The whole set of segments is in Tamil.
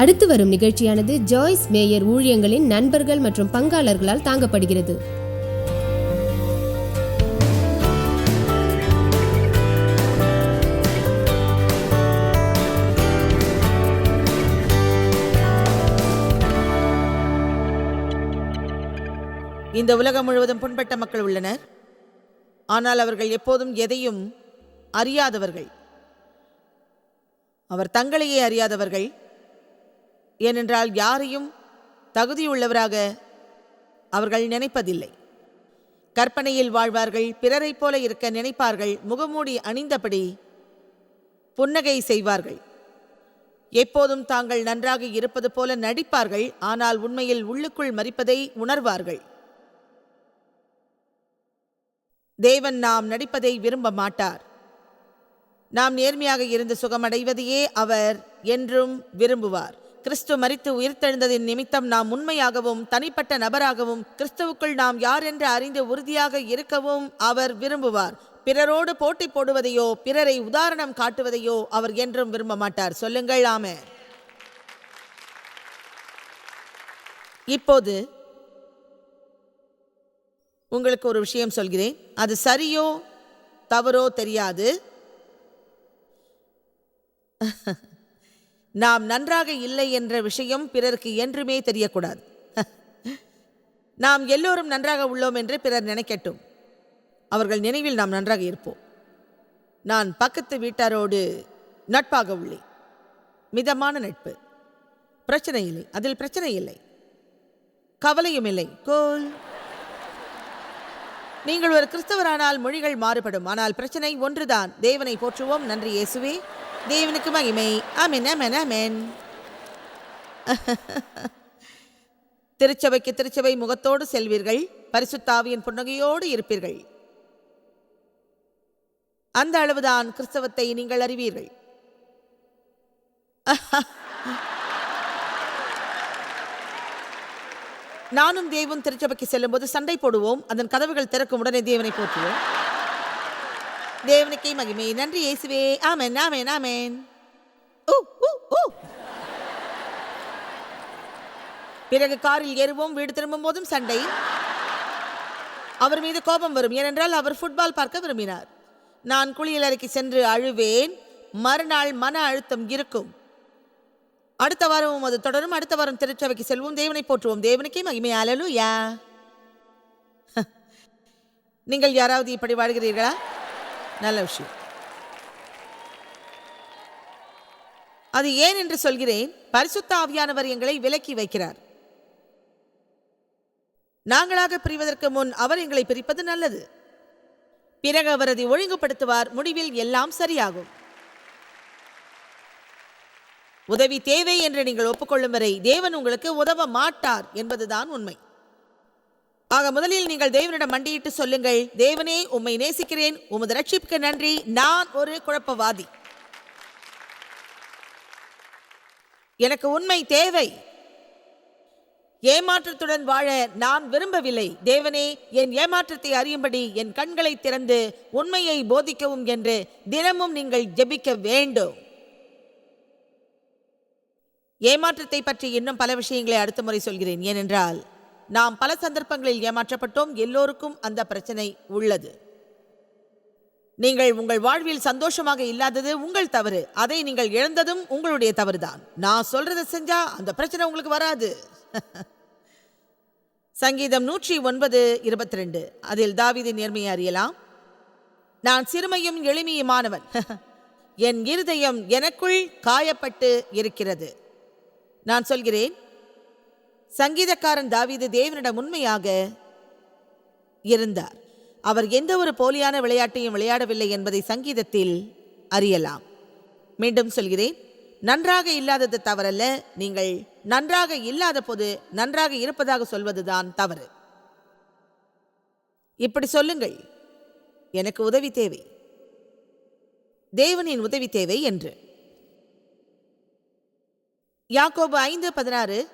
அடுத்து வரும் நிகழ்ச்சியானது ஜாய்ஸ் மேயர் ஊழியங்களின் நண்பர்கள் மற்றும் பங்காளர்களால் தாங்கப்படுகிறது. இந்த உலகம் முழுவதும் புண்பட்ட மக்கள் உள்ளனர். ஆனால் அவர்கள் எப்போதும் எதையும் அறியாதவர்கள். அவர் தங்களையே அறியாதவர்கள். ஏனென்றால் யாரையும் தகுதியுள்ளவராக அவர்கள் நினைப்பதில்லை. கற்பனையில் வாழ்வார்கள் பிறரைப் போல இருக்க நினைப்பார்கள் முகமூடி அணிந்தபடி புன்னகை செய்வார்கள். எப்போதும் தாங்கள் நன்றாக இருப்பது போல நடிப்பார்கள் ஆனால் உண்மையில் உள்ளுக்குள் மறிப்பதை உணர்வார்கள். தேவன் நாம் நடிப்பதை விரும்ப மாட்டார். நாம் நேர்மையாக இருந்து சுகமடைவதையே அவர் என்றும் விரும்புவார். கிறிஸ்து மரித்து உயிர்த்தெழுந்ததின் நிமித்தம் நாம் உண்மையாகவும் தனிப்பட்ட நபராகவும் கிறிஸ்துவுக்குள் நாம் யார் என்று அறிந்து உறுதியாக இருக்கவும் அவர் விரும்புவார். பிறரோடு போட்டி போடுவதையோ பிறரை உதாரணம் காட்டுவதையோ அவர் என்றும் விரும்ப மாட்டார். சொல்லுங்கள் ஆமே இப்போது உங்களுக்கு ஒரு விஷயம் சொல்கிறேன். அது சரியோ தவறோ தெரியாது. நாம் நன்றாக இல்லை என்ற விஷயம் பிறருக்கு என்றுமே தெரியக்கூடாது. நாம் எல்லோரும் நன்றாக உள்ளோம் என்று பிறர் நினைக்கட்டும். அவர்கள் நினைவில் நாம் நன்றாக இருப்போம். நான் பக்கத்து வீட்டாரோடு நட்பாக உள்ளேன். மிதமான நட்பு. பிரச்சனை இல்லை. அதில் பிரச்சனை இல்லை. கவலையும் இல்லை. கோல். நீங்கள் ஒரு கிறிஸ்தவரானால் மொழிகள் மாறுபடும். ஆனால் பிரச்சனை ஒன்றுதான். தேவனை போற்றுவோம். நன்றி இயேசுவே. தேவனுக்கு மகிமை. அமென் அமென் அமென் திருச்சபைக்கு திருச்சபை முகத்தோடு செல்வீர்கள். பரிசுத்தாவியின் புன்னகையோடு இருப்பீர்கள். அந்த அளவுதான் கிறிஸ்தவத்தை நீங்கள் அறிவீர்கள். நானும் தேவும் திருச்சபைக்கு செல்லும்போது சண்டை போடுவோம். அதன் கதவுகள் திறக்கும் உடனே தேவனை போற்றுவோம். தேவனுக்கே மகிமை. நன்றி இயேசுவே. ஆமென் ஆமென் ஆமென். ஊ, ஊ, ஊ. பிறகு காரில் ஏறுவோம் வீடு திரும்பும் போதும் சண்டை. அவர் மீது கோபம் வரும். ஏனென்றால் அவர் ஃபுட்பால் பார்க்க விரும்பினார். நான் குளியல் அறைக்கு சென்று அழுவேன். மறுநாள் மன அழுத்தம் இருக்கும். அடுத்த வாரமும் அது தொடரும். அடுத்த வாரம் திருச்சபைக்கு செல்வோம். தேவனை போற்றுவோம். தேவனுக்கே மகிமை. அலலுயா நீங்கள் யாராவது இப்படி வாழ்கிறீர்களா? நல்ல விஷயம். அது ஏன் என்று சொல்கிறேன் பரிசுத்த ஆவியானவர் எங்களை விலக்கி வைக்கிறார். நாங்களாக பிரிவதற்கு முன் அவர் எங்களை பிரிப்பது நல்லது. பிறகு அவர் அதை ஒழுங்குபடுத்துவார் முடிவில் எல்லாம் சரியாகும். உதவி தேவை என்று நீங்கள் ஒப்புக்கொள்ளும் வரை தேவன் உங்களுக்கு உதவ மாட்டார் என்பதுதான் உண்மை. ஆக முதலில் நீங்கள் தேவனிடம் மண்டியிட்டு சொல்லுங்கள் தேவனே உம்மை நேசிக்கிறேன் உமது ரட்சிப்புக்கு நன்றி நான் ஒரு குழப்பவாதி. எனக்கு உண்மை தேவை. ஏமாற்றத்துடன் வாழ நான் விரும்பவில்லை. தேவனே என் ஏமாற்றத்தை அறியும்படி என் கண்களை திறந்து உண்மையை போதிக்கவும் என்று தினமும் நீங்கள் ஜெபிக்க வேண்டும். ஏமாற்றத்தை பற்றி இன்னும் பல விஷயங்களை அடுத்த முறை சொல்கிறேன். ஏனென்றால் நாம் பல சந்தர்ப்பங்களில் ஏமாற்றப்பட்டோம். எல்லோருக்கும் அந்த பிரச்சனை உள்ளது. நீங்கள் உங்கள் வாழ்வில் சந்தோஷமாக இல்லாதது உங்கள் தவறு. அதை நீங்கள் இழந்ததும் உங்களுடைய தவறுதான். நான் சொல்றதை செஞ்சா அந்த பிரச்சனை உங்களுக்கு வராது. சங்கீதம் நூற்றி ஒன்பது இருபத்தி ரெண்டு அதில் தாவிதி நேர்மையை அறியலாம். நான் சிறுமையும் எளிமையுமானவன். என் இருதயம் எனக்குள் காயப்பட்டு இருக்கிறது. நான் சொல்கிறேன் சங்கீதக்காரன் தாவீது தேவனிடம் உண்மையாக இருந்தார். அவர் எந்த ஒரு போலியான விளையாட்டையும் விளையாடவில்லை என்பதை சங்கீதத்தில் அறியலாம். மீண்டும் சொல்கிறேன் நன்றாக இல்லாதது தவறல்ல நீங்கள் நன்றாக இல்லாத போது நன்றாக இருப்பதாக சொல்வதுதான் தவறு. இப்படி சொல்லுங்கள் எனக்கு உதவி தேவை. தேவனின் உதவி தேவை என்று. யாக்கோபு ஐந்து பதினாறு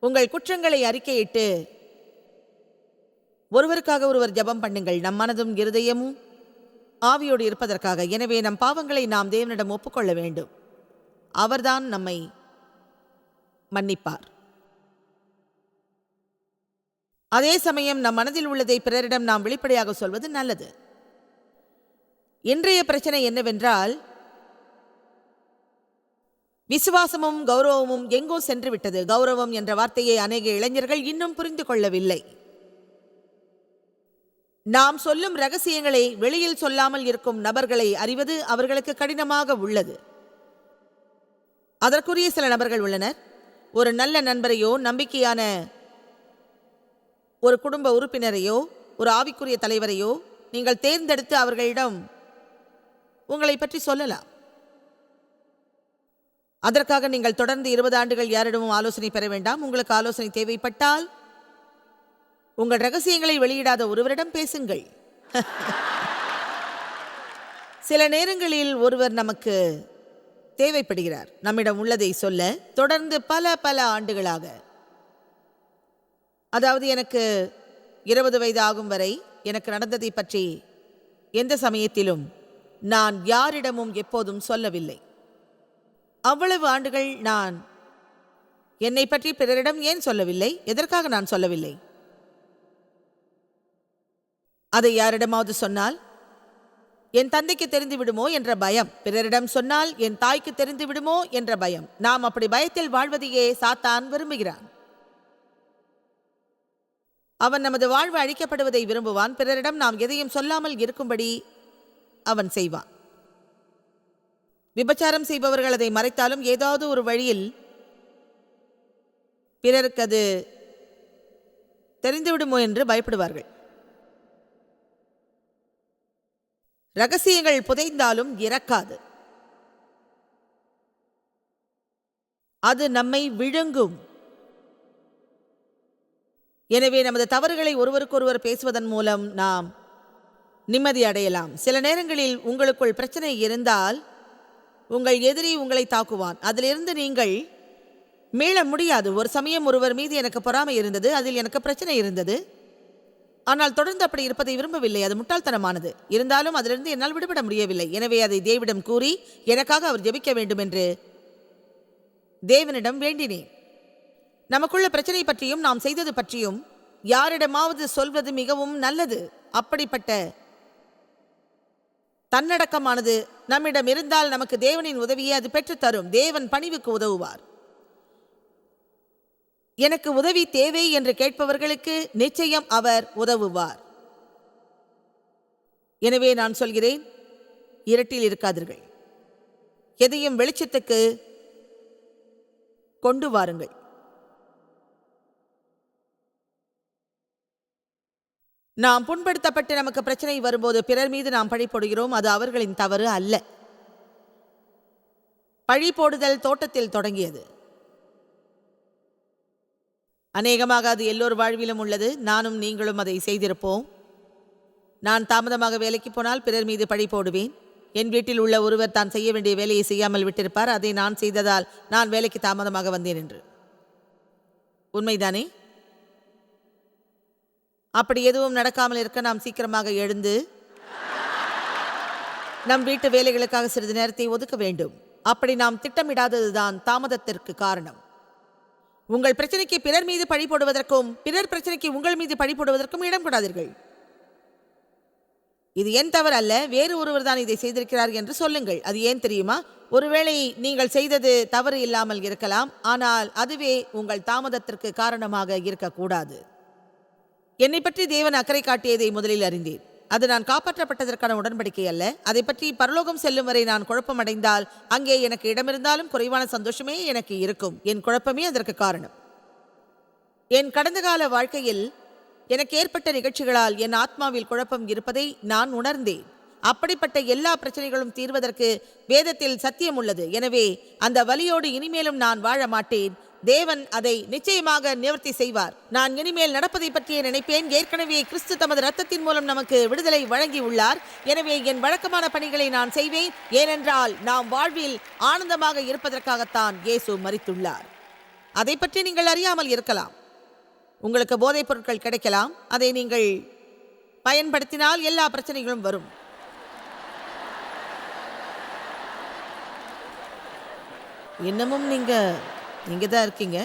உங்கள் குற்றங்களை அறிக்கையிட்டு ஒருவருக்காக ஒருவர் ஜெபம் பண்ணுங்கள். நம் மனதும் இருதயமும் ஆவியோடு இருப்பதற்காக. எனவே நம் பாவங்களை நாம் தேவனிடம் ஒப்புக்கொள்ள வேண்டும். அவர்தான் நம்மை மன்னிப்பார். அதே சமயம் நம் மனதில் உள்ளதை பிறரிடம் நாம் வெளிப்படையாக சொல்வது நல்லது. இன்றைய பிரச்சனை என்னவென்றால் விசுவாசமும் கௌரவமும் எங்கோ சென்று விட்டது கௌரவம் என்ற வார்த்தையை அநேக இளைஞர்கள் இன்னும் புரிந்து கொள்ளவில்லை. நாம் சொல்லும் ரகசியங்களை வெளியில் சொல்லாமல் இருக்கும் நபர்களை அறிவது அவர்களுக்கு கடினமாக உள்ளது. அதற்குரிய சில நபர்கள் உள்ளனர். ஒரு நல்ல நண்பரையோ நம்பிக்கையான ஒரு குடும்ப உறுப்பினரையோ ஒரு ஆவிக்குரிய தலைவரையோ நீங்கள் தேர்ந்தெடுத்து அவர்களிடம் உங்களை பற்றி சொல்லலாம். அதற்காக நீங்கள் தொடர்ந்து இருபது ஆண்டுகள் யாரிடமும் ஆலோசனை பெற வேண்டாம். உங்களுக்கு ஆலோசனை தேவைப்பட்டால் உங்கள் ரகசியங்களை வெளியிடாத ஒருவரிடம் பேசுங்கள். சில நேரங்களில் ஒருவர் நமக்கு தேவைப்படுகிறார். நம்மிடம் உள்ளதை சொல்ல தொடர்ந்து பல பல ஆண்டுகளாக. அதாவது எனக்கு இருபது வயது ஆகும் வரை எனக்கு நடந்ததை பற்றி எந்த சமயத்திலும் நான் யாரிடமும் எப்போதும் சொல்லவில்லை. அவ்வளவு ஆண்டுகள் நான் என்னை பற்றி பிறரிடம் ஏன் சொல்லவில்லை? எதற்காக நான் சொல்லவில்லை? அதை யாரிடமாவது சொன்னால் என் தந்தைக்கு தெரிந்து விடுமோ என்ற பயம். பிறரிடம் சொன்னால் என் தாய்க்கு தெரிந்து விடுமோ என்ற பயம். நாம் அப்படி பயத்தில் வாழ்வதையே சாத்தான் விரும்புகிறான். அவன் நமது வாழ்வு அழிக்கப்படுவதை விரும்புவான். பிறரிடம் நாம் எதையும் சொல்லாமல் இருக்கும்படி அவன் செய்வான். விபச்சாரம் செய்பவர்கள் அதை மறைத்தாலும் ஏதாவது ஒரு வழியில் பிறருக்கு அது தெரிந்துவிடுமோ என்று பயப்படுவார்கள். ரகசியங்கள் புதைந்தாலும் இறக்காது. அது நம்மை விழுங்கும். எனவே நமது தவறுகளை ஒருவருக்கொருவர் பேசுவதன் மூலம் நாம் நிம்மதி அடையலாம். சில நேரங்களில் உங்களுக்குள் பிரச்சனை இருந்தால் உங்கள் எதிரி உங்களை தாக்குவான். அதிலிருந்து நீங்கள் மீள முடியாது. ஒரு சமயம் ஒருவர் மீது எனக்கு பொறாமை இருந்தது அதில் எனக்கு பிரச்சனை இருந்தது. ஆனால் தொடர்ந்து அப்படி இருப்பதை விரும்பவில்லை. அது முட்டாள்தனமானது. இருந்தாலும் அதிலிருந்து என்னால் விடுபட முடியவில்லை. எனவே அதை தேவிடம் கூறி எனக்காக அவர் ஜெபிக்க வேண்டும் என்று தேவனிடம் வேண்டினேன். நமக்குள்ள பிரச்சனை பற்றியும் நாம் செய்தது பற்றியும் யாரிடமாவது சொல்வது மிகவும் நல்லது. அப்படிப்பட்ட தன்னடக்கமானது நம்மிடம் இருந்தால் நமக்கு தேவனின் உதவியை அது பெற்றுத்தரும். தேவன் பணிவுக்கு உதவுவார். எனக்கு உதவி தேவை என்று கேட்பவர்களுக்கு நிச்சயம் அவர் உதவுவார். எனவே நான் சொல்கிறேன் இருட்டில் இருக்காதீர்கள். எதையும் வெளிச்சத்துக்கு கொண்டு வாருங்கள். நாம் புண்படுத்தப்பட்டு நமக்கு பிரச்சனை வரும்போது பிறர் மீது நாம் பழி போடுகிறோம் அது அவர்களின் தவறு அல்ல. பழி போடுதல் தோட்டத்தில் தொடங்கியது. அநேகமாக அது எல்லோர் வாழ்விலும் உள்ளது. நானும் நீங்களும் அதை செய்திருப்போம். நான் தாமதமாக வேலைக்கு போனால் பிறர் மீது பழி போடுவேன். என் வீட்டில் உள்ள ஒருவர் தான் செய்ய வேண்டிய வேலையை செய்யாமல் விட்டிருப்பார். அதை நான் செய்ததால் நான் வேலைக்கு தாமதமாக வந்தேன் என்று. உண்மைதானே? அப்படி எதுவும் நடக்காமல் இருக்க நாம் சீக்கிரமாக எழுந்து நம் வீட்டு வேலைகளுக்காக சிறிது நேரத்தை ஒதுக்க வேண்டும். அப்படி நாம் திட்டமிடாததுதான் தாமதத்திற்கு காரணம். உங்கள் பிரச்சனைக்கு பிறர் மீது பழி போடுவதற்கும் பிறர் பிரச்சனைக்கு உங்கள் மீது பழி போடுவதற்கும் இடம் கூடாதீர்கள். இது என் தவறு அல்ல வேறு ஒருவர் தான் இதை செய்திருக்கிறார் என்று சொல்லுங்கள். அது ஏன் தெரியுமா? ஒருவேளை நீங்கள் செய்தது தவறு இல்லாமல் இருக்கலாம். ஆனால் அதுவே உங்கள் தாமதத்திற்கு காரணமாக இருக்கக்கூடாது. என்னை பற்றி தேவன் அக்கறை காட்டியதை முதலில் அறிந்தேன். அது நான் காப்பாற்றப்பட்டதற்கான உடன்படிக்கை அல்ல. அதை பற்றி பரலோகம் செல்லும் வரை நான் குழப்பமடைந்தால் அங்கே எனக்கு இடமிருந்தாலும் குறைவான சந்தோஷமே எனக்கு இருக்கும். என் குழப்பமே அதற்கு காரணம். என் கடந்த கால வாழ்க்கையில் எனக்கு ஏற்பட்ட நிகழ்ச்சிகளால் என் ஆத்மாவில் குழப்பம் இருப்பதை நான் உணர்ந்தேன். அப்படிப்பட்ட எல்லா பிரச்சனைகளும் தீர்வதற்கு வேதத்தில் சத்தியம் உள்ளது. எனவே அந்த வலியோடு இனிமேலும் நான் வாழ மாட்டேன். தேவன் அதை நிச்சயமாக நிவர்த்தி செய்வார். நான் இனிமேல் நடப்பதை பற்றிய நினைப்பேன். ஏற்கனவே கிறிஸ்து தமது ரத்தத்தின் மூலம் நமக்கு விடுதலை வழங்கி உள்ளார் எனவே என் வழக்கமான பணிகளை நான் செய்வேன். ஏனென்றால் நாம் வாழ்வில் ஆனந்தமாக இருப்பதற்காகத்தான் இயேசு மறித்துள்ளார் அதை பற்றி நீங்கள் அறியாமல் இருக்கலாம். உங்களுக்கு போதைப் பொருட்கள் கிடைக்கலாம். அதை நீங்கள் பயன்படுத்தினால் எல்லா பிரச்சனைகளும் வரும். இன்னமும் நீங்கள் இங்கே தான் இருக்கீங்க.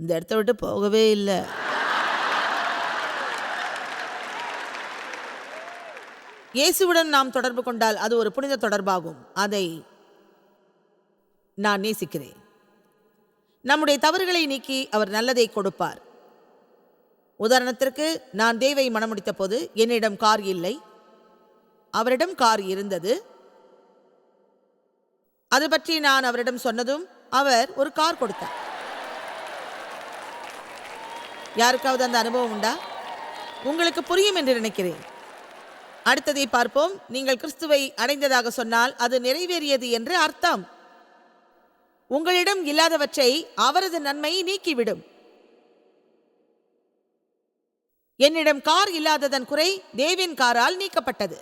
இந்த இடத்த விட்டு போகவே இல்லை. இயேசுவுடன் நாம் தொடர்பு கொண்டால் அது ஒரு புனித தொடர்பாகும். அதை நான் நேசிக்கிறேன். நம்முடைய தவறுகளை நீக்கி அவர் நல்லதை கொடுப்பார். உதாரணத்திற்கு நான் தேவை மணமுடித்த போது என்னிடம் கார் இல்லை. அவரிடம் கார் இருந்தது. அது பற்றி நான் அவரிடம் சொன்னதும் அவர் ஒரு கார் கொடுத்தார். யாருக்காவது அந்த அனுபவம் உண்டா? உங்களுக்கு புரியும் என்று நினைக்கிறேன். அடுத்ததை பார்ப்போம். நீங்கள் கிறிஸ்துவை அடைந்ததாக சொன்னால் அது நிறைவேறியது என்று அர்த்தம். உங்களிடம் இல்லாதவற்றை அவரது நன்மை நீக்கிவிடும். என்னிடம் கார் இல்லாததன் குறை தேவின் காரால் நீக்கப்பட்டது.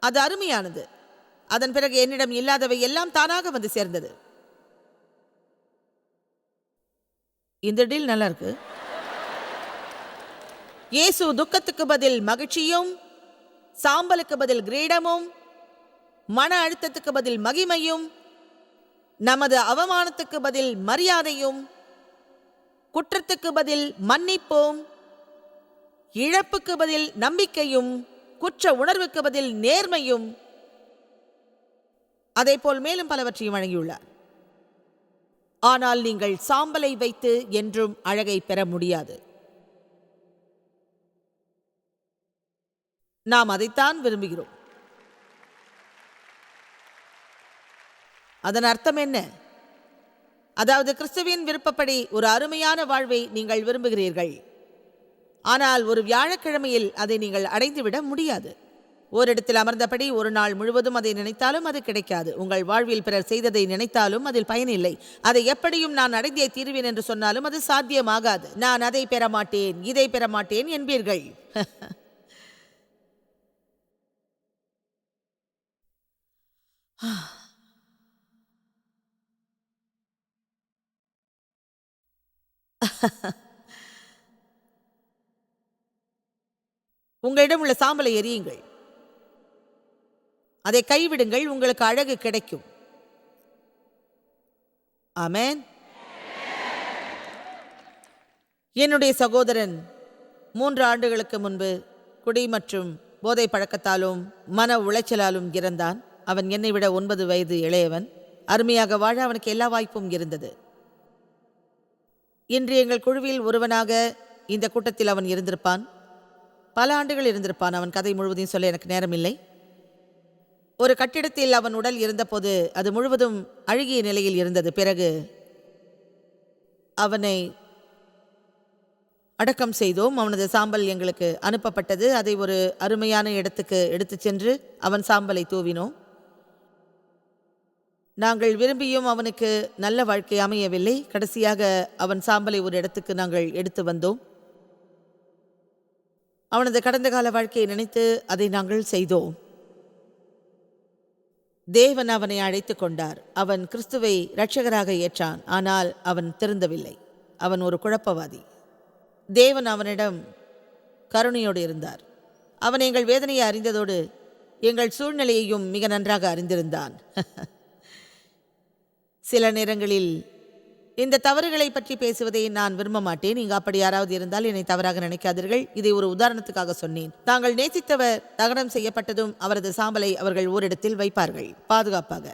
அது அருமையானது. அதன் பிறகு என்னிடம் இல்லாதவை எல்லாம் தானாக வந்து சேர்ந்தது. இந்த டீல் நல்லா இருக்கு. இயேசு துக்கத்துக்கு பதில் மகிழ்ச்சியும் சாம்பலுக்கு பதில் கிரீடமும் மன அழுத்தத்துக்கு பதில் மகிமையும் நமது அவமானத்துக்கு பதில் மரியாதையும் குற்றத்துக்கு பதில் மன்னிப்பும் இழப்புக்கு பதில் நம்பிக்கையும் குற்ற உணர்வுக்கு பதில் நேர்மையும் அதேபோல் மேலும் பலவற்றையும் வழங்கியுள்ளார். ஆனால் நீங்கள் சாம்பலை வைத்து என்றும் அழகை பெற முடியாது. நாம் அதைத்தான் விரும்புகிறோம். அதன் அர்த்தம் என்ன? அதாவது கிறிஸ்துவின் விருப்பப்படி ஒரு அருமையான வாழ்வை நீங்கள் விரும்புகிறீர்கள். ஆனால் ஒரு வியாழக்கிழமையில் அதை நீங்கள் அடைந்துவிட முடியாது. ஓரிடத்தில் அமர்ந்தபடி ஒரு நாள் முழுவதும் அதை நினைத்தாலும் அது கிடைக்காது. உங்கள் வாழ்வில் பிறர் செய்ததை நினைத்தாலும் அதில் பயனில்லை அதை எப்படியும் நான் அடைந்தே தீர்வேன் என்று சொன்னாலும் அது சாத்தியமாகாது. நான் அதை பெற மாட்டேன் இதை பெற மாட்டேன் என்பீர்கள். உங்களிடம் உள்ள சாம்பலை எரியுங்கள். அதை கைவிடுங்கள் உங்களுக்கு அழகு கிடைக்கும். ஆமேன். என்னுடைய சகோதரன் மூன்று ஆண்டுகளுக்கு முன்பு குடி மற்றும் போதை பழக்கத்தாலும் மன உளைச்சலாலும் இறந்தான். அவன் என்னை விட ஒன்பது வயது இளையவன். அருமையாக வாழ அவனுக்கு எல்லா வாய்ப்பும் இருந்தது. இன்று எங்கள் குழுவில் ஒருவனாக இந்த கூட்டத்தில் அவன் இருந்திருப்பான். பல ஆண்டுகள் இருந்திருப்பான். அவன் கதை முழுவதையும் சொல்ல எனக்கு நேரமில்லை. ஒரு கட்டிடத்தில் அவன் உடல் இருந்தபோது அது முழுவதும் அழுகிய நிலையில் இருந்தது. பிறகு அவனை அடக்கம் செய்தோம். அவனது சாம்பல் எங்களுக்கு அனுப்பப்பட்டது. அதை ஒரு அருமையான இடத்துக்கு எடுத்துச் சென்று அவன் சாம்பலை தூவினோம். நாங்கள் விரும்பியும் அவனுக்கு நல்ல வாழ்க்கை அமையவில்லை. கடைசியாக அவன் சாம்பலை ஒரு இடத்துக்கு நாங்கள் எடுத்து வந்தோம். அவனது கடந்த கால வாழ்க்கையை நினைத்து அதை நாங்கள் செய்தோம். தேவன் அவனை அழைத்து கொண்டார். அவன் கிறிஸ்துவை இரட்சகராக ஏற்றான். ஆனால் அவன் திருந்தவில்லை. அவன் ஒரு குழப்பவாதி. தேவன் அவனிடம் கருணையோடு இருந்தார். அவன் எங்கள் வேதனையை அறிந்ததோடு எங்கள் சூழ்நிலையையும் மிக நன்றாக அறிந்திருந்தான். சில நேரங்களில் இந்த தவறுகளை பற்றி பேசுவதை நான் விரும்ப மாட்டேன். இங்கு அப்படி யாராவது இருந்தால் என்னை தவறாக நினைக்காதீர்கள். இதை ஒரு உதாரணத்துக்காக சொன்னேன். தாங்கள் நேசித்தவர் தகனம் செய்யப்பட்டதும் அவரது சாம்பலை அவர்கள் ஓரிடத்தில் வைப்பார்கள். பாதுகாப்பாக.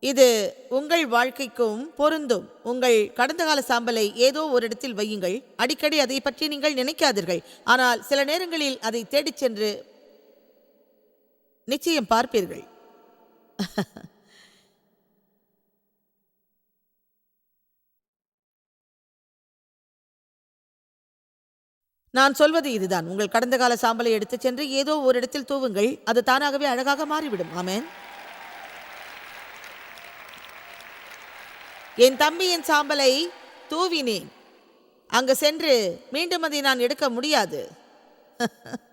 இது உங்கள் வாழ்க்கைக்கும் பொருந்தும். உங்கள் கடந்த கால சாம்பலை ஏதோ ஒரு இடத்தில் வையுங்கள். அடிக்கடி அதை பற்றி நீங்கள் நினைக்காதீர்கள். ஆனால் சில நேரங்களில் அதை தேடிச் சென்று நிச்சயம் பார்ப்பீர்கள். நான் சொல்வது இதுதான். உங்கள் கடந்த கால சாம்பலை எடுத்துச் சென்று ஏதோ ஒரு இடத்தில் தூவுங்கள். அது தானாகவே அழகாக மாறிவிடும். ஆமேன். என் தம்பியின் சாம்பலை தூவினேன். அங்கு சென்று மீண்டும் அதை நான் எடுக்க முடியாது.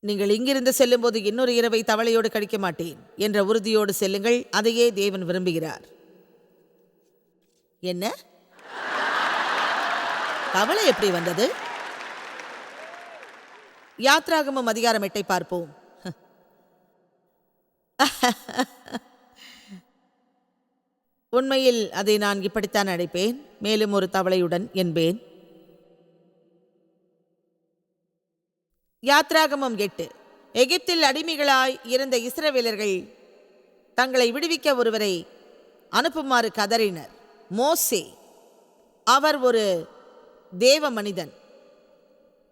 நீங்கள் இங்கிருந்து செல்லும்போது இன்னொரு இரவை தவளையோடு கழிக்க மாட்டேன் என்ற உறுதியோடு செல்லுங்கள். அதையே தேவன் விரும்புகிறார். என்ன? தவளை எப்படி வந்தது? யாத்ராகமம் அதிகாரம் எட்டை பார்ப்போம். உண்மையில் அதை நான் இப்படித்தான் அழைப்பேன். மேலும் ஒரு தவளையுடன் என்பேன். யாத்ராகமம் எட்டு. எகிப்தில் அடிமைகளாய் இருந்த இஸ்ரவேலர்கள் தங்களை விடுவிக்க ஒருவரை அனுப்புமாறு கதறினர். மோசே. அவர் ஒரு தேவ மனிதன்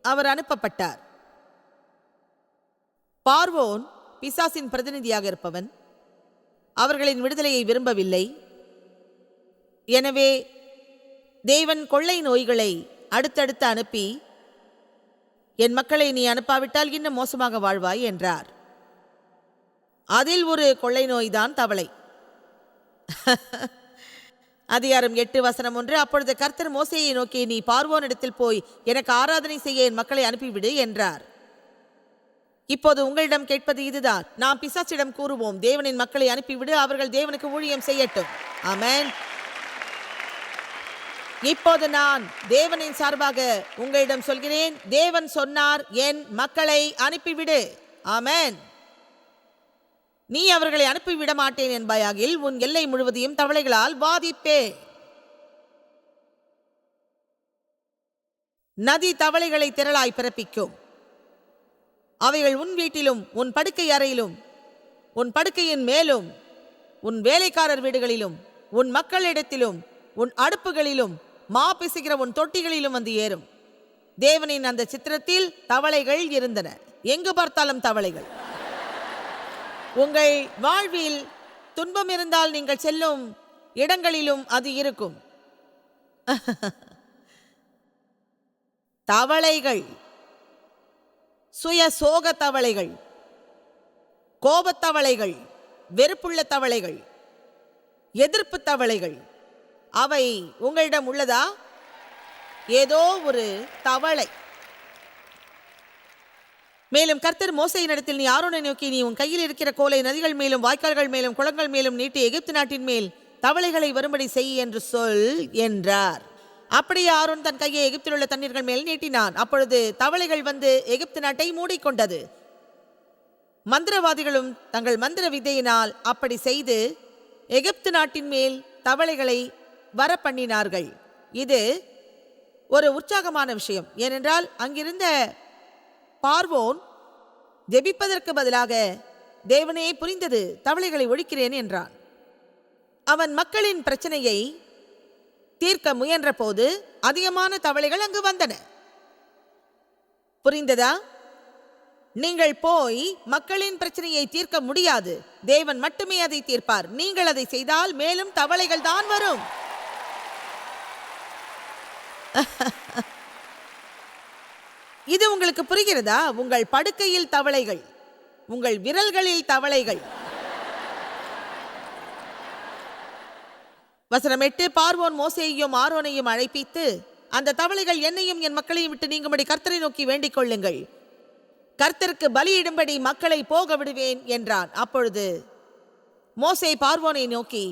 அவர் அனுப்பப்பட்டார். பார்வோன் பிசாசின் பிரதிநிதியாக இருப்பவன். அவர்களின் விடுதலையை விரும்பவில்லை. எனவே தேவன் கொள்ளை நோய்களை அடுத்தடுத்து அனுப்பி என் மக்களை நீ அனுப்பாவிட்டால் இன்னும் மோசமாக வாழ்வாய் என்றார். அதில் ஒரு கொள்ளை நோய்தான் தவளை. அதிகாரம் எட்டு வசனம் ஒன்று அப்பொழுது கர்த்தர் மோசையை நோக்கி நீ பார்வோனிடத்தில் போய் எனக்கு ஆராதனை செய்ய என் மக்களை அனுப்பிவிடு என்றார். இப்போது உங்களிடம் கேட்பது இதுதான். நாம் பிசாச்சிடம் கூறுவோம் தேவனின் மக்களை அனுப்பிவிடு அவர்கள் தேவனுக்கு ஊழியம் செய்யட்டும். ஆமேன். இப்போது நான் தேவனின் சார்பாக உங்களிடம் சொல்கிறேன் தேவன் சொன்னார் என் மக்களை அனுப்பிவிடு. ஆமேன். நீ அவர்களை அனுப்பிவிட மாட்டேன் என்பாயாகில் உன் எல்லை முழுவதையும் தவளைகளால் வாதிப்பே. நதி தவளைகளை திரளாய் பிறப்பிக்கும். அவைகள் உன் வீட்டிலும் உன் படுக்கை அறையிலும் உன் படுக்கையின் மேலும் உன் வேலைக்காரர் வீடுகளிலும் உன் மக்களிடத்திலும் உன் அடுப்புகளிலும் மா பிசுகிற உன் தொட்டிகளிலும் வந்து ஏறும். தேவனின் அந்த சித்திரத்தில் தவளைகள் இருந்தன. எங்கு பார்த்தாலும் தவளைகள். உங்கள் வாழ்வில் துன்பம் இருந்தால் நீங்கள் செல்லும் இடங்களிலும் அது இருக்கும். தவளைகள். சுய சோக தவளைகள். கோபத்தவளைகள் வெறுப்புள்ள தவளைகள். எதிர்ப்பு தவளைகள். அவை உங்களிடம் உள்ளதா? ஏதோ ஒரு தவளை. மேலும் கர்த்தர் மோசையினிடத்தில் நீ ஆரோனை நோக்கி நீ உன் கையில் இருக்கிற கோலை நதிகள் மேலும் வாய்க்கால்கள் மேலும் குளங்கள் மேலும் நீட்டி எகிப்து நாட்டின் மேல் தவளைகளை வரும்படி செய் என்று சொல் என்றார். அப்படியே ஆரோன் தன் கையை எகிப்தில் உள்ள தண்ணீர்கள் மேல் நீட்டினான். அப்பொழுது தவளைகள் வந்து எகிப்து நாட்டை மூடிக்கொண்டது. மந்திரவாதிகளும் தங்கள் மந்திர விதையினால் அப்படி செய்து எகிப்து நாட்டின் மேல் தவளைகளை வர பண்ணினார்கள் இது ஒரு உற்சாகமான விஷயம். ஏனென்றால் அங்கிருந்த பார்வோன் ஜெபிப்பதற்கு பதிலாக தேவனே புரிந்தது தவளைகளை ஒழிக்கிறேன் என்றான். அவன் மக்களின் பிரச்சனையை தீர்க்க முயன்றபோது அதிகமான தவளைகள் அங்கு வந்தன. புரிந்ததா? நீங்கள் போய் மக்களின் பிரச்சனையை தீர்க்க முடியாது. தேவன் மட்டுமே அதை தீர்ப்பார். நீங்கள் அதை செய்தால் மேலும் தவளைகள் தான் வரும். இது உங்களுக்கு புரிகிறதா? உங்கள் படுக்கையில் தவளைகள் உங்கள் விரல்களில் தவளைகள். வசனம் எட்டு பார்வோன் மோசையையும் ஆரோனையும் அழைப்பித்து அந்த தவளைகள் என்னையும் என் மக்களையும் விட்டு நீங்கும்படி கர்த்தரை நோக்கி வேண்டிக் கொள்ளுங்கள். கர்த்தருக்கு பலியிடும்படி மக்களை போக விடுவேன் என்றான். அப்பொழுது மோசை பார்வோனை நோக்கி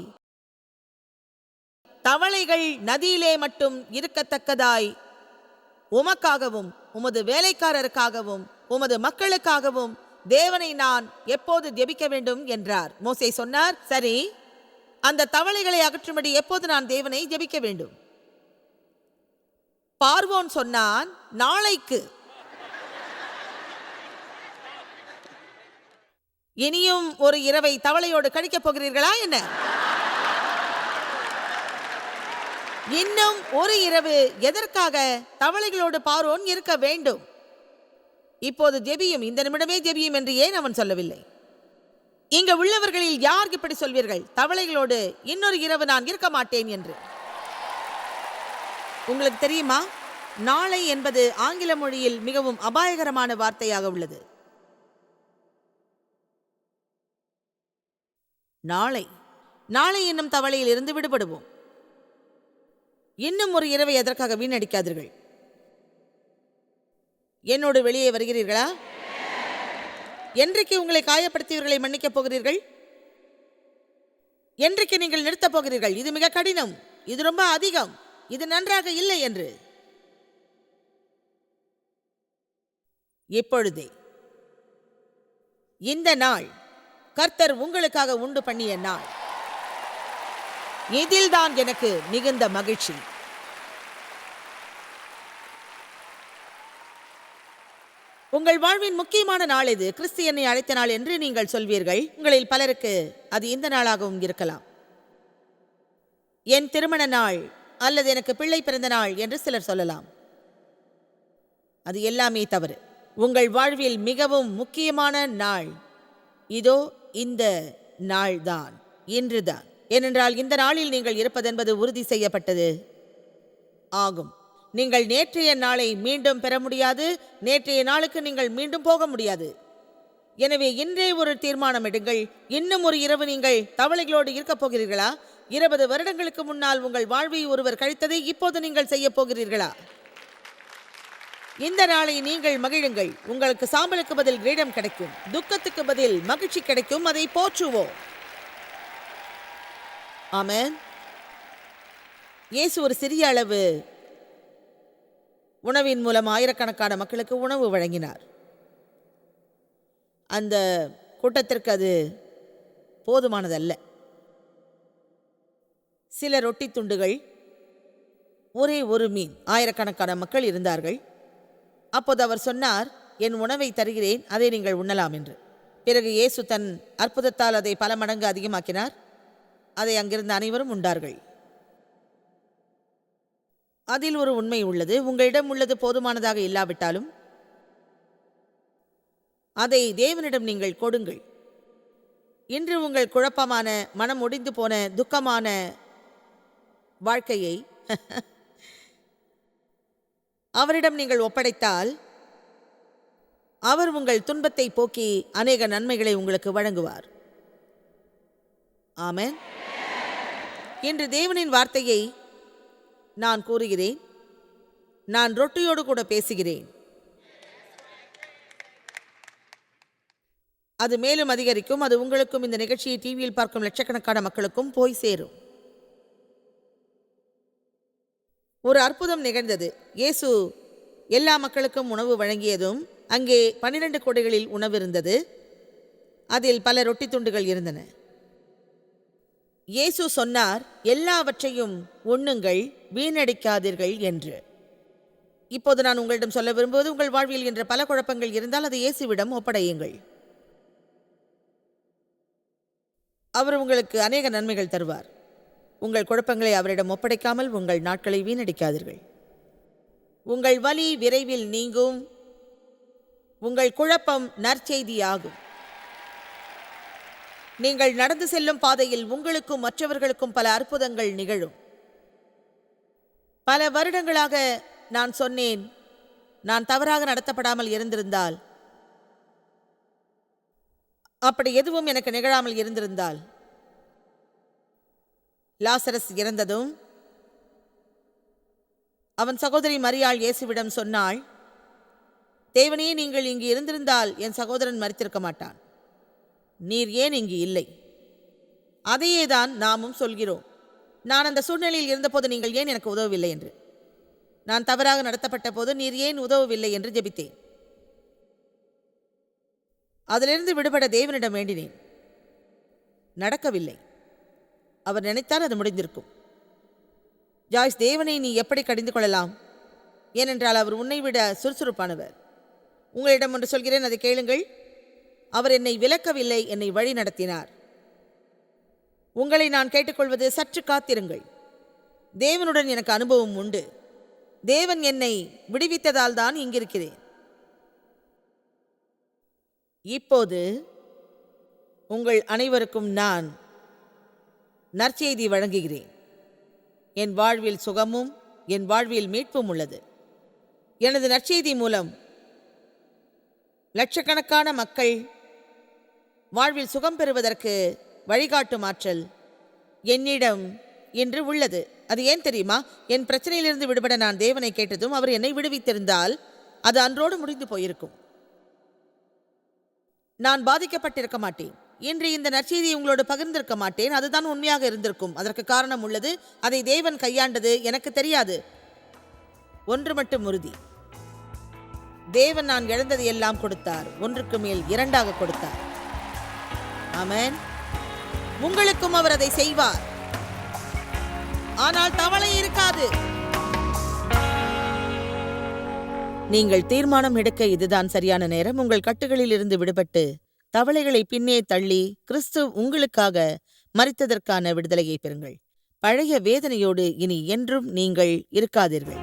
தவளைகள் நதியிலே மட்டும் இருக்கத்தக்கதாய் உமக்காகவும் உமது வேலைக்காரருக்காகவும் உமது மக்களுக்காகவும் தேவனை நான் எப்போது ஜெபிக்க வேண்டும் என்றார். மோசே சொன்னார் சரி அந்த தவளைகளை அகற்றும்படி எப்போது நான் தேவனை ஜெபிக்க வேண்டும்? பார்வோன் சொன்னான் நாளைக்கு. இனியும் ஒரு இரவை தவளையோடு கழிக்கப் போகிறீர்களா என்ன? இன்னும் ஒரு இரவு எதற்காக தவளைகளோடு பார்வோன் இருக்க வேண்டும்? இப்போது ஜெபியும் இந்த நிமிடமே ஜெபியும் என்று ஏன் அவன் சொல்லவில்லை? இங்க உள்ளவர்களில் யார் இப்படி சொல்வீர்கள்? தவளைகளோடு இன்னொரு இரவு நான் இருக்க மாட்டேன் என்று. உங்களுக்கு தெரியுமா? நாளை என்பது ஆங்கில மொழியில் மிகவும் அபாயகரமான வார்த்தையாக உள்ளது. நாளை. நாளை என்னும் தவளையில் இருந்து விடுபடுவோம். இன்னும் ஒரு இரவை எதற்காக வீணடிக்காதீர்கள்? என்னோடு வெளியே வருகிறீர்களா? என்றைக்கு உங்களை காயப்படுத்தியவர்களை மன்னிக்கப் போகிறீர்கள்? என்றைக்கு நீங்கள் நிறுத்தப் போகிறீர்கள்? இது மிக கடினம். இது ரொம்ப அதிகம். இது நன்றாக இல்லை என்று. இப்பொழுதே இந்த நாள் கர்த்தர் உங்களுக்காக உண்டு பண்ணிய நாள். இதில்தான் எனக்கு மிகுந்த மகிழ்ச்சி. உங்கள் வாழ்வின் முக்கியமான நாள் இது கிறிஸ்தியனை அழைத்த நாள் என்று நீங்கள் சொல்வீர்கள். உங்களில் பலருக்கு அது இந்த நாளாகவும் இருக்கலாம். என் திருமண நாள் அல்லது எனக்கு பிள்ளை பிறந்த நாள் என்று சிலர் சொல்லலாம். அது எல்லாமே தவறு. உங்கள் வாழ்வில் மிகவும் முக்கியமான நாள் இதோ இந்த நாள்தான் இன்றுதான். ஏனென்றால் இந்த நாளில் நீங்கள் இருப்பதென்பது உறுதி செய்யப்பட்டது ஆகும். நீங்கள் நேற்றைய நாளை மீண்டும் பெற முடியாது நேற்றைய நாளுக்கு நீங்கள் மீண்டும் போக முடியாது. எனவே இன்றே ஒரு தீர்மானம் எடுங்கள். இன்னும் ஒரு இரவு நீங்கள் தவளைகளோடு இருக்கப் போகிறீர்களா? இருபது வருடங்களுக்கு முன்னால் உங்கள் வாழ்வை ஒருவர் கழித்ததை இப்போது நீங்கள் செய்ய போகிறீர்களா? இந்த நாளை நீங்கள் மகிழுங்கள். உங்களுக்கு சாம்பலுக்கு பதில் கிரீடம் கிடைக்கும். துக்கத்துக்கு பதில் மகிழ்ச்சி கிடைக்கும். அதை போற்றுவோம். ஆமன். இயேசு ஒரு சிறிய அளவு உணவின் மூலம் ஆயிரக்கணக்கான மக்களுக்கு உணவு வழங்கினார். அந்த கூட்டத்திற்கு அது போதுமானதல்ல. சில ரொட்டி துண்டுகள் ஒரே ஒரு மீன் ஆயிரக்கணக்கான மக்கள் இருந்தார்கள். அப்போது அவர் சொன்னார் என் உணவை தருகிறேன் அதை நீங்கள் உண்ணலாம் என்று. பிறகு இயேசு தன் அற்புதத்தால் அதை பல மடங்கு அதிகமாக்கினார். அதை அங்கிருந்த அனைவரும் உண்டார்கள். அதில் ஒரு உண்மை உள்ளது. உங்களிடம் உள்ளது போதுமானதாக இல்லாவிட்டாலும் அதை தேவனிடம் நீங்கள் கொடுங்கள். இன்று உங்கள் குழப்பமான மனம் ஒடிந்து போன துக்கமான வாழ்க்கையை அவரிடம் நீங்கள் ஒப்படைத்தால் அவர் உங்கள் துன்பத்தை போக்கி அநேக நன்மைகளை உங்களுக்கு வழங்குவார். ஆமென். இன்று தேவனின் வார்த்தையை நான் கூறுகிறேன். நான் ரொட்டியோடு கூட பேசுகிறேன். அது மேலும் அதிகரிக்கும். அது உங்களுக்கும் இந்த நிகழ்ச்சியை டிவியில் பார்க்கும் லட்சக்கணக்கான மக்களுக்கும் போய் சேரும். ஒரு அற்புதம் நிகழ்ந்தது. இயேசு எல்லா மக்களுக்கும் உணவு வழங்கியதும் அங்கே பன்னிரண்டு கொடைகளில் உணவு இருந்தது அதில் பல ரொட்டி துண்டுகள் இருந்தன. இயேசு சொன்னார் எல்லாவற்றையும் உண்ணுங்கள் வீணடிக்காதீர்கள் என்று. இப்போது நான் உங்களிடம் சொல்ல விரும்புவது உங்கள் வாழ்வில் என்ற பல குழப்பங்கள் இருந்தால் அதை இயேசுவிடம் ஒப்படையுங்கள். அவர் உங்களுக்கு அநேக நன்மைகள் தருவார். உங்கள் குழப்பங்களை அவரிடம் ஒப்படைக்காமல் உங்கள் நாட்களை வீணடிக்காதீர்கள். உங்கள் வலி விரைவில் நீங்கும். உங்கள் குழப்பம் நற்செய்தியாகும். நீங்கள் நடந்து செல்லும் பாதையில் உங்களுக்கும் மற்றவர்களுக்கும் பல அற்புதங்கள் நிகழும். பல வருடங்களாக நான் சொன்னேன் நான் தவறாக நடத்தப்படாமல் இருந்திருந்தால். அப்படி எதுவும் எனக்கு நிகழாமல் இருந்திருந்தால். லாசரஸ் இறந்ததும் அவன் சகோதரி மரியாள் இயேசுவிடம் சொன்னாள் தேவனே நீங்கள் இங்கு இருந்திருந்தால் என் சகோதரன் மறித்திருக்க மாட்டான். நீர் ஏன் இங்கு இல்லை? அதையே தான் நாமும் சொல்கிறோம். நான் அந்த சூழ்நிலையில் இருந்தபோது நீங்கள் ஏன் எனக்கு உதவவில்லை என்று? நான் தவறாக நடத்தப்பட்ட போது நீர் ஏன் உதவவில்லை என்று ஜெபித்தேன். அதிலிருந்து விடுபட தேவனிடம் வேண்டினேன். நடக்கவில்லை. அவர் நினைத்தால் அது முடிந்திருக்கும். ஜாய்ஸ் தேவனை நீ எப்படி கடிந்து கொள்ளலாம்? ஏனென்றால் அவர் உன்னை விட சுறுசுறுப்பானவர். உங்களிடம் ஒன்று சொல்கிறேன் அதை கேளுங்கள். அவர் என்னை விலக்கவில்லை என்னை வழி நடத்தினார். உங்களை நான் கேட்டுக்கொள்வது சற்று காத்திருங்கள். தேவனுடன் எனக்கு அனுபவம் உண்டு. தேவன் என்னை விடுவித்ததால் தான் இங்கிருக்கிறேன். இப்போது உங்கள் அனைவருக்கும் நான் நற்செய்தி வழங்குகிறேன். என் வாழ்வில் சுகமும் என் வாழ்வில் மீட்பும் உள்ளது. எனது நற்செய்தி மூலம் லட்சக்கணக்கான மக்கள் வாழ்வில் சுகம் பெறுவதற்கு வழிகாட்டும் ஆற்றல் என்னிடம் இன்று உள்ளது. அது ஏன் தெரியுமா? என் பிரச்சனையிலிருந்து விடுபட நான் தேவனை கேட்டதும் அவர் என்னை விடுவித்திருந்தால் அது அன்றோடு முடிந்து போயிருக்கும். நான் பாதிக்கப்பட்டிருக்க மாட்டேன். இன்று இந்த நற்செய்தியை உங்களோடு பகிர்ந்திருக்க மாட்டேன். அதுதான் உண்மையாக இருந்திருக்கும். அதற்கு காரணம் உள்ளது. அதை தேவன் கையாண்டது எனக்கு தெரியாது. ஒன்று மட்டும் உறுதி. தேவன் நான் இழந்தது எல்லாம் கொடுத்தார். ஒன்றுக்கு மேல் இரண்டாக கொடுத்தார். ஆமென். உங்களுக்கும் அவர் அதை செய்வார். ஆனால் தவளை இருக்காது. நீங்கள் தீர்மானம் எடுக்க இதுதான் சரியான நேரம். உங்கள் கட்டுகளில் இருந்து விடுபட்டு தவளைகளை பின்னே தள்ளி கிறிஸ்து உங்களுக்காக மறித்ததற்கான விடுதலையை பெறுங்கள். பழைய வேதனையோடு இனி என்றும் நீங்கள் இருக்காதீர்கள்.